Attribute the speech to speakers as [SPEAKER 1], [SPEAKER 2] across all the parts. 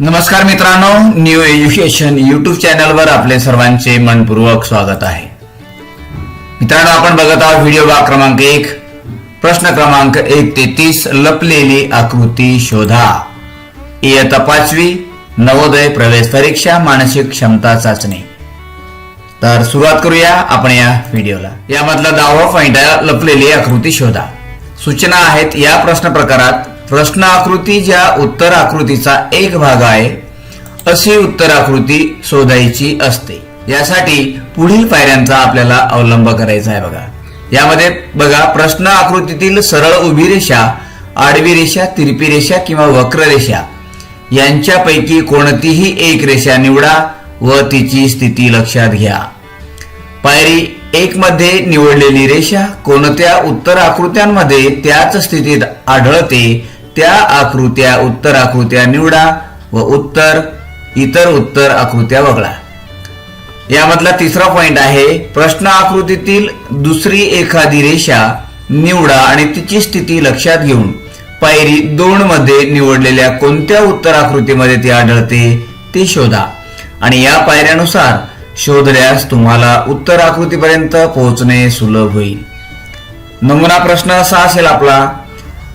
[SPEAKER 1] नमस्कार मित्रांनो new education YouTube चॅनलवर आपले सर्वांचे मनपूर्वक स्वागत आहे. मित्रांनो आपण बघत आहोत व्हिडिओ भाग क्रमांक एक. प्रश्न क्रमांक एक ते तीस लपलेली आकृती शोधा. इयत्ता पाचवी नवोदय प्रवेश परीक्षा मानसिक क्षमता चाचणी. तर सुरुवात करूया आपण या व्हिडिओला यामधला दहावा पॉइंट आहे लपलेली आकृती शोधा. सूचना आहेत या प्रश्न प्रकारात प्रश्न आकृती ज्या उत्तर आकृतीचा एक भाग आहे अशी उत्तर आकृती शोधायची असते. यासाठी पुढील पायऱ्यांचा आपल्याला अवलंब करायचा आहे बघा. यामध्ये बघा प्रश्न आकृतीतील सरळ उभी रेषा आडवी रेषा तिरपी रेषा किंवा वक्र रेषा यांच्यापैकी कोणतीही एक रेषा निवडा व तिची स्थिती लक्षात घ्या. पायरी एक मध्ये निवडलेली रेषा कोणत्या उत्तर आकृत्यांमध्ये त्याच स्थितीत आढळते त्या आकृत्या उत्तर आकृत्या निवडा व उत्तर इतर उत्तर आकृत्या वगळा. यामधला तिसरा पॉइंट आहे प्रश्न आकृतीतील दुसरी एखादी रेषा निवडा आणि तिची स्थिती लक्षात घेऊन. पायरी दोन मध्ये निवडलेल्या कोणत्या उत्तर आकृतीमध्ये ती आढळते ते शोधा. आणि या पायऱ्यानुसार शोधल्यास तुम्हाला उत्तर आकृतीपर्यंत पोहोचणे सुलभ होईल. नमुना प्रश्न असा असेल आपला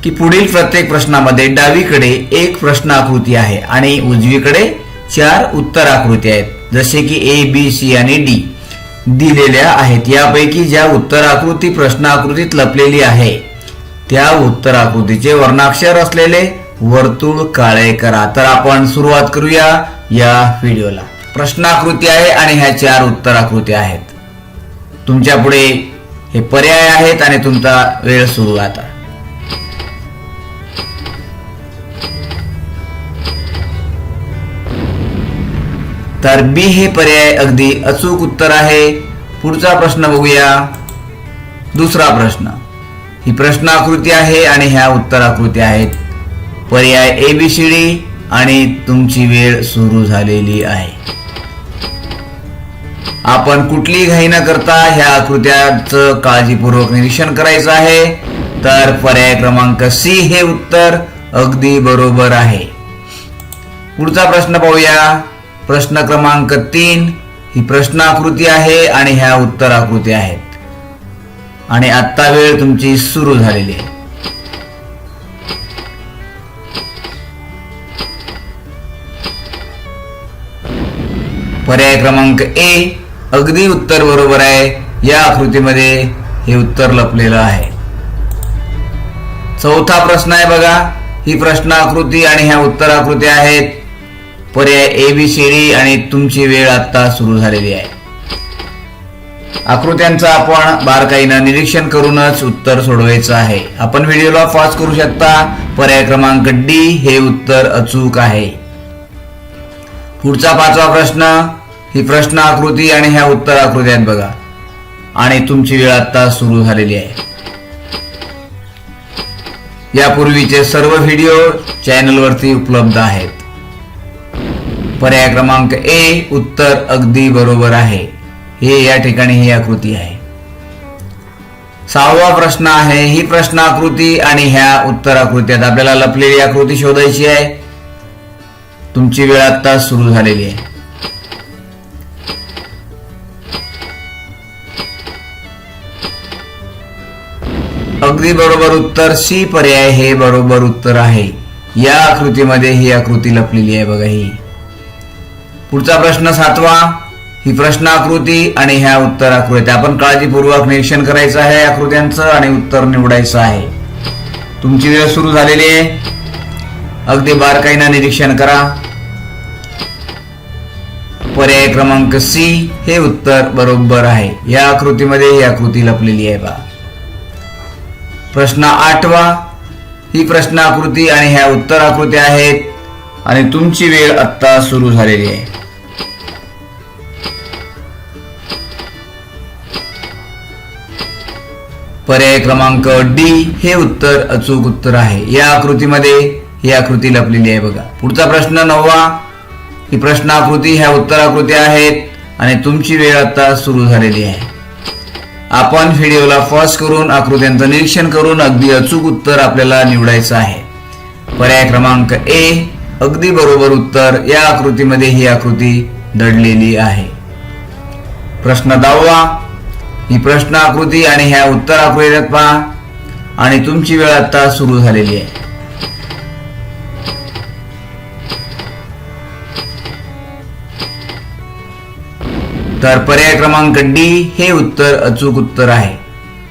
[SPEAKER 1] की पुढील प्रत्येक प्रश्नामध्ये डावीकडे एक प्रश्न आकृती आहे आणि उजवीकडे चार उत्तर आकृती आहेत. जसे की ए बी सी आणि डी दिलेल्या आहेत. यापैकी ज्या उत्तर आकृती प्रश्न आकृतीत लपलेली आहे त्या उत्तर आकृतीचे वर्णाक्षर असलेले वर्तुळ काळे करा तर आपण सुरुवात करूया या व्हिडिओला. प्रश्नाकृती आहे आणि ह्या चार उत्तर आकृती आहेत. तुमच्यापुढे हे पर्याय आहेत आणि तुमचा वेळ सुरू आता. तर बी हे पर्याय अगदी अचूक उत्तर आहे. पुढचा प्रश्न बघूया. दुसरा प्रश्न. ही प्रश्न आकृती आहे आणि ह्या उत्तर आकृती आहेत. पर्याय ए बी सी डी आणि तुमची वेळ सुरू झालेली आहे. आपण कुठली घाई न करता ह्या आकृत्याचं काळजीपूर्वक निरीक्षण करायचं आहे. तर पर्याय क्रमांक सी हे उत्तर अगदी बरोबर आहे. पुढचा प्रश्न पाहूया. प्रश्न क्रमांक तीन ही प्रश्न आकृती आहे आणि ह्या उत्तर आकृती आहेत. आणि आत्ता वेळ तुमची सुरू झालेली आहे. पर्याय क्रमांक ए अगदी उत्तर बरोबर आहे. या आकृतीमध्ये हे उत्तर लपलेलं आहे. चौथा प्रश्न आहे बघा. ही प्रश्न आकृती आणि ह्या उत्तर आकृती आहेत. पर्याय ए बी सी डी आणि तुमची वेळ आता सुरू झालेली आहे. आकृत्यांचं आपण बारकाईनं निरीक्षण करूनच उत्तर सोडवायचं आहे. आपण व्हिडिओला फास्ट करू शकता. पर्याय क्रमांक डी हे उत्तर अचूक आहे. पुढचा पाचवा प्रश्न ही प्रश्न आकृती आणि ह्या उत्तर आकृत्यात बघा. आणि तुमची वेळ आता सुरू झालेली आहे. यापूर्वीचे सर्व व्हिडिओ चॅनलवरती उपलब्ध आहेत. पर्याय क्रमांक ए उत्तर अगदी बरोबर आहे. हे या ठिकाणी ही आकृती आहे. सहावा प्रश्न आहे ही प्रश्न आकृती आणि ह्या उत्तर आकृत्यात आपल्याला लपलेली आकृती शोधायची आहे. तुमची वेळ आता सुरू झालेली आहे. अगदी बरोबर उत्तर सी पर्याय हे बरोबर उत्तर आहे. या आकृतीमध्ये ही आकृती लपलेली आहे बघा ही. पुढचा प्रश्न सातवा. ही प्रश्न आकृती आणि ह्या उत्तर आकृती आपण काळजीपूर्वक निरीक्षण करायचं आहे आकृत्यांचं आणि उत्तर निवडायचं आहे. तुमची वेळ सुरू झालेली आहे. अगदी बारकाईनं निरीक्षण करा. पर्याय क्रमांक सी हे उत्तर बरोबर आहे. या आकृतीमध्ये ही आकृती लपलेली आहे बा. प्रश्न आठवा. ही प्रश्न आकृती आणि ह्या उत्तर आकृती आहेत आणि तुमची वेळ आत्ता सुरू झालेली आहे. पर्याय क्रमांक डी हे उत्तर अचूक उत्तर आहे. या आकृतीमध्ये ही आकृती लपलेली आहे बघा. पुढचा प्रश्न नववा. ही प्रश्न आकृती ह्या उत्तर आकृती आहेत आणि तुमची वेळ आता सुरू झालेली आहे. आपण व्हिडिओला पॉज करून आकृत्यांचं निरीक्षण करून अगदी अचूक उत्तर आपल्याला निवडायचं आहे. पर्याय क्रमांक ए अगदी बरोबर उत्तर. या आकृतीमध्ये ही आकृती दडलेली आहे. प्रश्न दहावा. ही प्रश्न आकृती आणि ह्या उत्तर आकृतीत पहा. आणि तुमची वेळ आता सुरू झालेली आहे. तर पर्याय क्रमांक डी हे उत्तर अचूक उत्तर आहे.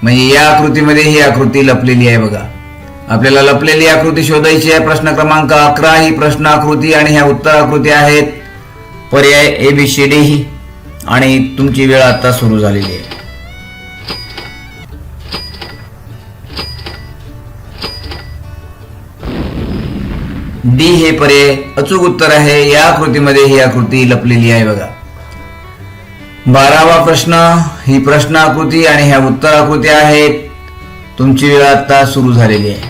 [SPEAKER 1] म्हणजे या आकृतीमध्ये ही आकृती लपलेली आहे बघा. आपल्याला लपलेली आकृती शोधायची आहे. प्रश्न क्रमांक अकरा ही प्रश्न आकृती आणि ह्या उत्तर आकृती आहेत. पर्याय ए बी सी डी आणि तुमची वेळ आता सुरू झालेली आहे. डी हे पर्याय अचूक उत्तर आहे. या आकृतीमध्ये ही आकृती लपलेली आहे बघा. बारावा प्रश्न ही प्रश्न आकृती आणि ह्या उत्तर आकृती आहेत. तुमची वेळ आता सुरू झालेली आहे.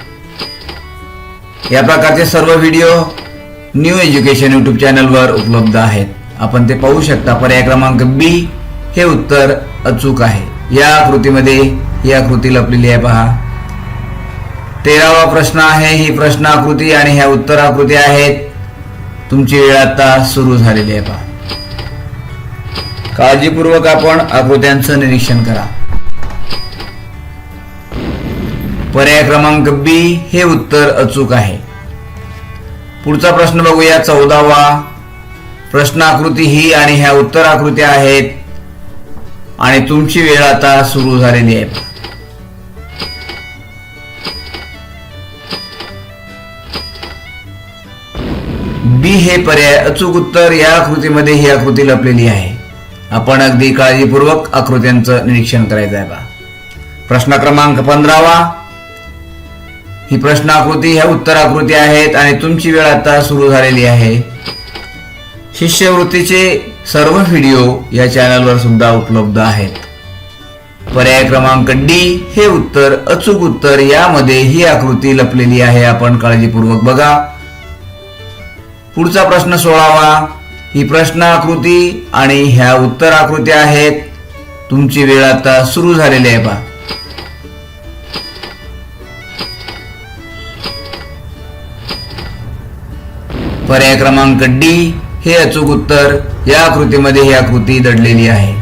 [SPEAKER 1] या प्रकारचे सर्व व्हिडिओ न्यू एज्युकेशन युट्यूब चॅनलवर उपलब्ध आहेत. आपण ते पाहू शकता. पर्याय क्रमांक बी हे उत्तर अचूक आहे. या आकृतीमध्ये ही आकृती लपलेली आहे पहा तेरावा प्रश्न आहे ही प्रश्नाकृती आणि ह्या उत्तर आकृती आहेत. तुमची वेळ आता सुरू झालेली आहे पहा. काळजीपूर्वक आपण आकृत्यांचं निरीक्षण करा. पर्याय क्रमांक बी हे उत्तर अचूक आहे. पुढचा प्रश्न बघूया चौदावा. प्रश्नाकृती ही आणि ह्या उत्तर आहेत. आणि तुमची वेळ आता सुरू झालेली आहे. बी हे पर्याय अचूक उत्तर या आकृतीमध्ये ही आकृती लपलेली आहे. आपण अगदी काळजीपूर्वक आकृत्यांचं निरीक्षण करायचं आहे बा. प्रश्न क्रमांक पंधरावा. ही प्रश्न आकृती ह्या उत्तर आकृती आहेत आणि तुमची वेळ आता सुरू झालेली आहे. शिष्यवृत्तीचे सर्व व्हिडिओ या चॅनलवर सुद्धा उपलब्ध आहेत. पर्याय क्रमांक डी हे उत्तर अचूक उत्तर यामध्ये ही आकृती लपलेली आहे. आपण काळजीपूर्वक बघा. पुढचा प्रश्न सोळावा ही प्रश्न आकृती आणि ह्या उत्तर आकृत्या आहेत. तुमची वेळ आता सुरू झालेली आहे बा. पर्याय क्रमांक डी हे अचूक उत्तर. या आकृतीमध्ये ही आकृती दडलेली आहे.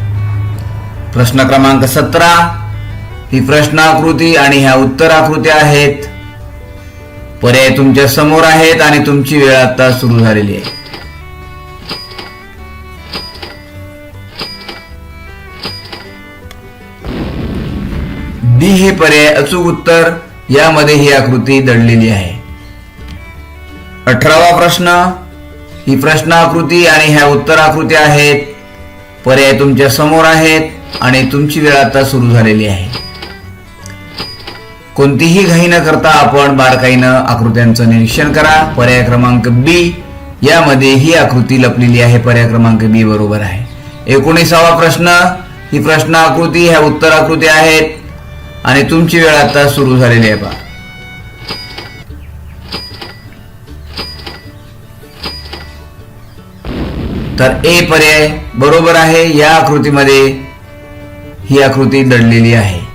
[SPEAKER 1] प्रश्न क्रमांक सतरा. ही प्रश्न आकृती आणि ह्या उत्तर आकृत्या आहेत. पर्याय तुमच्यासमोर आहेत आणि तुमची वेळ आता सुरू झालेली आहे. डी हे पर्याय अचूक उत्तर यामध्ये ही आकृती दडलेली आहे. अठरावा प्रश्न ही प्रश्न आकृती आणि ह्या उत्तर आकृती आहेत. पर्याय तुमच्यासमोर आहेत आणि तुमची वेळ आता सुरू झालेली आहे. कोणतीही घाई न करता आपण बारकाईनं आकृत्यांचं निरीक्षण करा. पर्याय क्रमांक बी यामध्ये ही आकृती लपलेली आहे. पर्याय क्रमांक बी बरोबर आहे. एकोणीसावा प्रश्न ही प्रश्न आकृती ह्या उत्तर आकृती आहेत. आणि तुमची वेळ आता सुरू झालेली आहे पहा. तर ए पर्याय बरोबर आहे. या आकृतीमध्ये ही आकृती दडलेली आहे.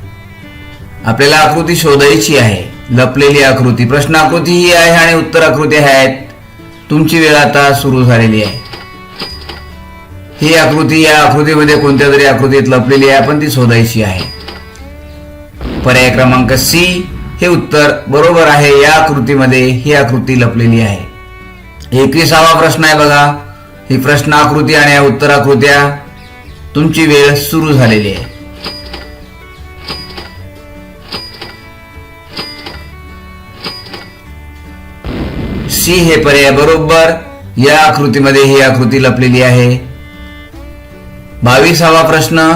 [SPEAKER 1] आपल्याला आकृती शोधायची आहे. लपलेली आकृती प्रश्न आकृती ही आहे आणि उत्तर आकृती आहेत. तुमची वेळ आता सुरू झालेली आहे. ही आकृती या आकृतीमध्ये कोणत्या तरी आकृतीत लपलेली आहे आपण ती शोधायची आहे. पर्याय क्रमांक सी हे उत्तर बरोबर आहे. या आकृतीमध्ये ही आकृती लपलेली आहे. एकविसावा प्रश्न आहे बघा. ही प्रश्न आकृती आणि या उत्तर आकृत्या तुमची वेळ सुरू झालेली आहे. सी हे पर्याय बरोबर या आकृतीमध्ये ही आकृती लपलेली आहे. बावीसावा प्रश्न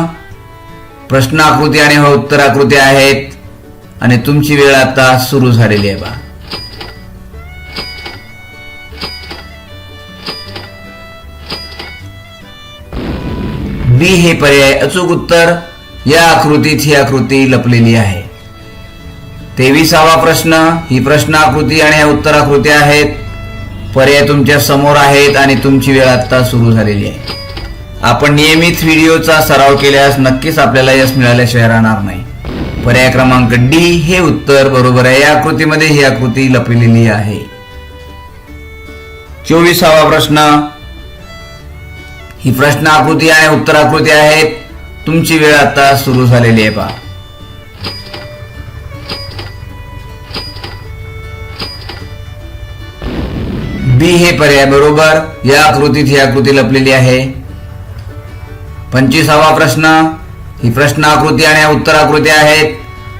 [SPEAKER 1] प्रश्न आकृती आणि उत्तर आकृती आहेत आणि तुमची वेळ आता सुरू झालेली आहे बा. बी हे पर्याय अचूक उत्तर या आकृतीत ही आकृती लपलेली आहे. तेविसावा प्रश्न. ही प्रश्न आकृती आणि ह्या उत्तराकृती आहेत. पर्याय तुमच्यासमोर आहेत आणि तुमची वेळ आत्ता सुरू झालेली आहे. आपण नियमित व्हिडिओचा सराव केल्यास नक्कीच आपल्याला यश मिळाल्याशिवाय राहणार नाही. पर्याय क्रमांक डी हे उत्तर बरोबर आहे. या आकृतीमध्ये ही आकृती लपलेली आहे. चोवीसावा प्रश्न. ही प्रश्न आकृती आहे उत्तराकृती आहेत. तुमची वेळ आता सुरू झालेली आहे पहा. बी हे पर्याय बरोबर. या आकृतीत ही आकृती लपलेली आहे. पंचवीसावा प्रश्न. ही प्रश्न आकृती आणि उत्तर आकृती आहेत.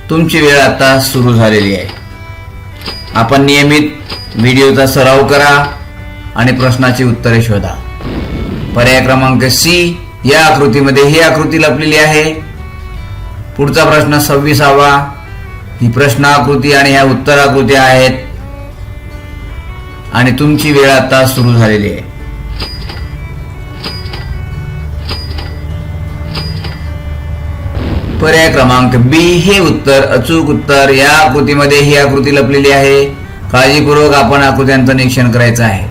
[SPEAKER 1] तुमची वेळ आता सुरू झालेली आहे. आपण नियमित व्हिडिओचा सराव करा आणि प्रश्नाची उत्तरे शोधा. पर्याय क्रमांक सी या आकृतीमध्ये ही आकृती लपलेली आहे. पुढचा प्रश्न सव्वीसावा. ही प्रश्न आकृती आणि ह्या उत्तर आकृती आहेत. आणि तुमची वेळ आता सुरू झालेली आहे. पर्याय क्रमांक बी हे उत्तर अचूक उत्तर. या आकृतीमध्ये ही आकृती लपलेली आहे. काळजीपूर्वक आपण आकृत्यांचं निरीक्षण करायचं आहे.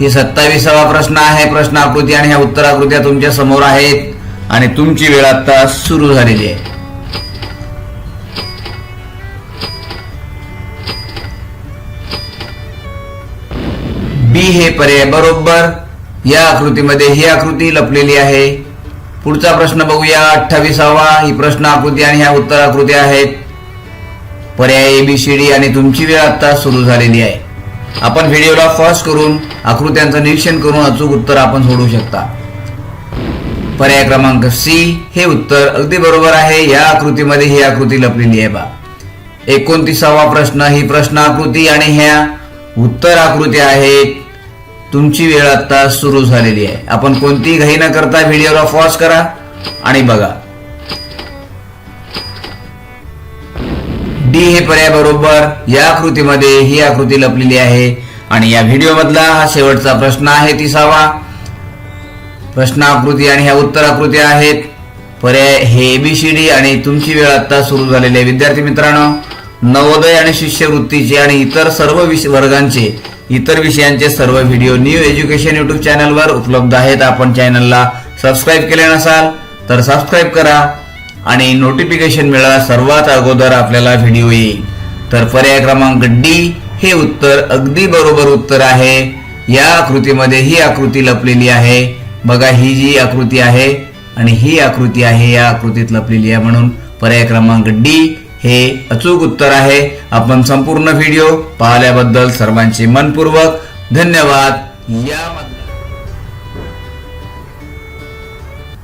[SPEAKER 1] ही सत्तावीसावा प्रश्न आहे. प्रश्न आकृती आणि ह्या उत्तर आकृत्या तुमच्यासमोर आहेत. आणि तुमची वेळ आता सुरू झालेली आहे. बी हे पर्याय बरोबर या आकृतीमध्ये ही आकृती लपलेली आहे. पुढचा प्रश्न बघूया. अठ्ठावीसावा ही प्रश्न आकृती आणि ह्या उत्तर आकृती आहेत. पर्याय ए बी सी डी आणि तुमची वेळ आता सुरू झालेली आहे. आपण व्हिडिओला फॉस्ट करून आकृत्यांचं निरीक्षण करून अचूक उत्तर आपण सोडू शकता. पर्याय क्रमांक सी हे उत्तर अगदी बरोबर आहे. या आकृतीमध्ये ही आकृती लपलेली आहे बा. एकोणतीसावा प्रश्न ही प्रश्न आकृती आणि ह्या उत्तर आकृती आहेत. तुमची वेळ आता सुरू झालेली आहे. आपण कोणतीही घाई न करता व्हिडिओला पॉज करा आणि बघा. डी हे पर्याय बरोबर या आकृतीमध्ये ही आकृती लपलेली आहे आणि या व्हिडिओ मधला हा शेवटचा प्रश्न आहे तिसावा. प्रश्न आकृती आणि ह्या उत्तर आकृती आहेत. पर्याय हे एबीसीडी आणि तुमची वेळ आता सुरू झालेली आहे. विद्यार्थी मित्रांनो नवोदय आणि शिष्यवृत्तीचे आणि इतर सर्व विष वर्गांचे इतर विषयांचे सर्व व्हिडिओ न्यू एज्युकेशन युट्यूब चॅनलवर उपलब्ध आहेत. आपण चॅनलला सबस्क्राईब केले नसाल तर सबस्क्राईब करा आणि नोटिफिकेशन मिळा सर्वात अगोदर आपल्याला व्हिडिओ येईल. तर पर्याय क्रमांक डी हे उत्तर अगदी बरोबर उत्तर आहे. या आकृतीमध्ये ही आकृती लपलेली आहे. बघा ही जी आकृती आहे आणि ही आकृती आहे या आकृतीत लपलेली आहे. म्हणून पर्याय क्रमांक डी हे अचूक उत्तर आहे. आपण संपूर्ण व्हिडिओ पाहिल्याबद्दल सर्वांचे मनपूर्वक धन्यवाद. यामध्ये